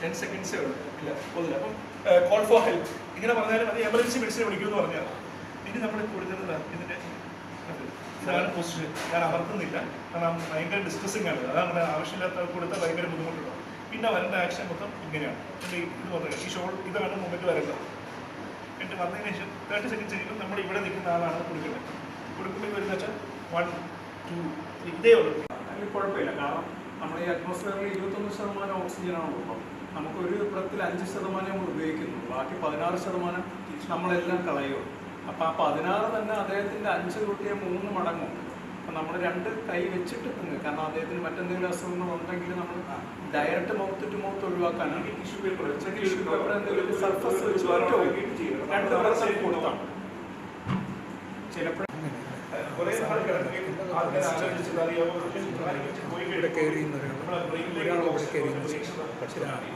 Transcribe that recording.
Ten സെക്കൻഡ്സേ ഉള്ളൂ. ഇല്ല ഒന്നുമില്ല അപ്പം കോൾ ഫോർ ഹെൽപ്പ് ഇങ്ങനെ പറഞ്ഞാലും അത് എമർജൻസി മെഡിസിനെ വിളിക്കുമെന്ന് പറഞ്ഞാൽ ഇനി നമ്മൾ കൊടുക്കുന്നത് ഇതിന്റെ ഇതാണ് പൊസിഷൻ ഞാൻ അമർത്തുന്നില്ല. കാരണം ഭയങ്കര ഡിസ്ട്രസിങ് ആണ്. അതാണ് ആവശ്യമില്ലാത്ത കൊടുത്താൽ ഭയങ്കര ബുദ്ധിമുട്ടുണ്ടാവും പിന്നെ വരേണ്ട ആക്ഷൻ മൊത്തം ഇങ്ങനെയാണ്. എന്റെ ഇത് പറഞ്ഞത് ഈ ഷോൾ ഇതാണ് മുമ്പിൽ വരേണ്ടത്. എന്നിട്ട് വന്നതിന് ശേഷം തേർട്ടി സെക്കൻഡ് ചെയ്യുമ്പോൾ നമ്മൾ ഇവിടെ നിൽക്കുന്ന ആളാണ് കൊടുക്കേണ്ടത് കൊടുക്കുമ്പോൾ വരുന്ന വെച്ചാൽ വൺ ടു ത്രീ ഇതേ ഉള്ളൂ. കുഴപ്പമില്ല. കാരണം നമ്മുടെ ഈ അറ്റ്മോസ്ഫിയറിൽ ഇരുപത്തൊന്ന് ശതമാനം ഓക്സിജനാണ് ഉള്ളത്. നമുക്ക് ഒരു ബ്രത്തിൽ അഞ്ച് ശതമാനം നമ്മൾ ഉപയോഗിക്കുന്നു ബാക്കി പതിനാറ് ശതമാനം നമ്മളെല്ലാം കളയും അപ്പം ആ പതിനാറ് തന്നെ അദ്ദേഹത്തിന്റെ അഞ്ച് കൂട്ടിയ മൂന്ന് മടങ്ങും. അപ്പം നമ്മൾ രണ്ട് കൈ വെച്ചിട്ട് തിന്നുക കാരണം അദ്ദേഹത്തിന് മറ്റെന്തെങ്കിലും അസുഖങ്ങൾ ഉണ്ടെങ്കിൽ നമ്മൾ ഡയറക്റ്റ് മൗത്ത് ടു മൗത്ത് ഒഴിവാക്കാനാണ്. ടിഷ്യൂ പേപ്പർ ടിഷ്യൂ പേപ്പർ എന്തെങ്കിലും സർഫസ് രണ്ട് കൊടുത്താണ്. ചിലപ്പോൾ നാൾ കിടക്കുകയും ആൾക്കാർ ആലോചിച്ചത് അറിയാമോ ഇവിടെ കയറി ഒരാൾ ഇവിടെ കയറി